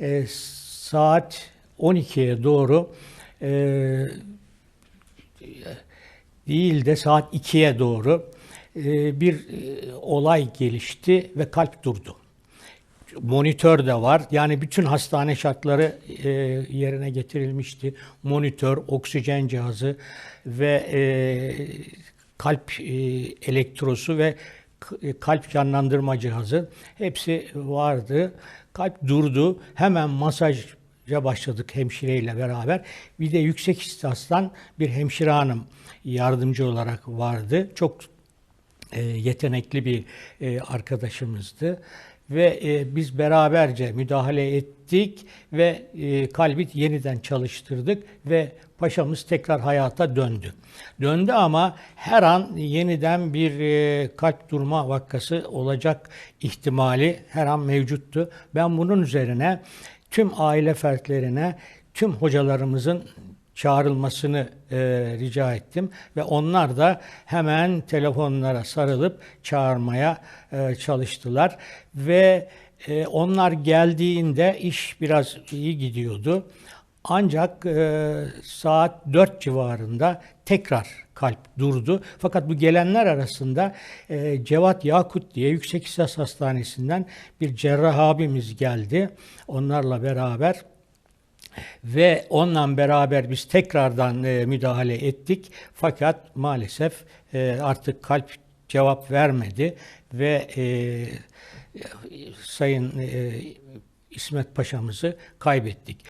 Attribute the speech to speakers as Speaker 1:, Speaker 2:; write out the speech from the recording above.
Speaker 1: e, saat 12'ye doğru e, değil de saat 2'ye doğru e, bir e, olay gelişti ve kalp durdu. Monitör de var. Yani bütün hastane şartları e, yerine getirilmişti. Monitör, oksijen cihazı ve e, kalp e, elektrosu ve kalp canlandırma cihazı hepsi vardı. Kalp durdu. Hemen masaja başladık hemşireyle beraber. Bir de yüksek istasdan bir hemşire hanım yardımcı olarak vardı. Çok e, yetenekli bir e, arkadaşımızdı ve e, biz beraberce müdahale ettik ve e, kalbi yeniden çalıştırdık ve paşamız tekrar hayata döndü. Döndü ama her an yeniden bir e, kalp durma vakası olacak ihtimali her an mevcuttu. Ben bunun üzerine tüm aile fertlerine, tüm hocalarımızın çağrılmasını e, rica ettim ve onlar da hemen telefonlara sarılıp çağırmaya e, çalıştılar ve e, onlar geldiğinde iş biraz iyi gidiyordu. Ancak e, saat 4 civarında tekrar kalp durdu. Fakat bu gelenler arasında e, Cevat Yakut diye Yüksek İstas Hastanesi'nden bir cerrah abimiz geldi. Onlarla beraber ve onunla beraber biz tekrardan e, müdahale ettik. Fakat maalesef e, artık kalp cevap vermedi ve e, Sayın e, İsmet Paşa'mızı kaybettik.